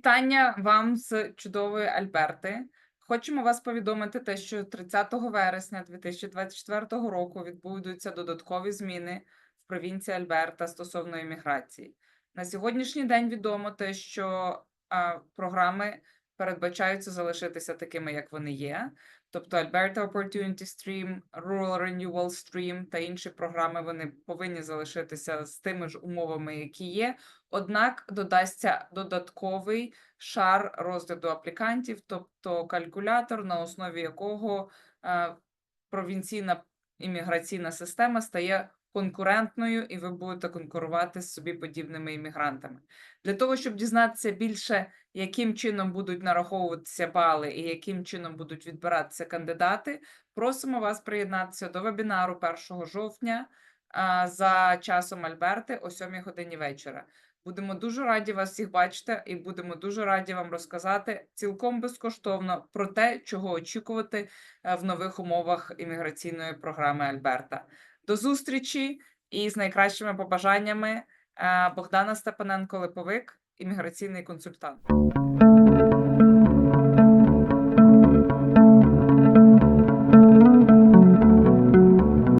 Вітання вам з чудової Альберти. Хочемо вас повідомити те, що 30 вересня 2024 року відбудуться додаткові зміни в провінції Альберта стосовно імміграції. На сьогоднішній день відомо те, що програми передбачаються залишитися такими, як вони є. Тобто Alberta Opportunity Stream, Rural Renewal Stream та інші програми вони повинні залишитися з тими ж умовами, які є. Однак додасться додатковий шар розгляду аплікантів, тобто калькулятор, на основі якого е, провінційна імміграційна система стає конкурентною, і ви будете конкурувати з собі подібними іммігрантами. Для того, щоб дізнатися більше, яким чином будуть нараховуватися бали і яким чином будуть відбиратися кандидати, просимо вас приєднатися до вебінару 1 жовтня за часом Альберти о 7 годині вечора. Будемо дуже раді вас всіх бачити, і будемо дуже раді вам розказати цілком безкоштовно про те, чого очікувати е, в нових умовах імміграційної програми Альберта. До зустрічі і з найкращими побажаннями е, Богдана Степаненко Липовик, імміграційний консультант.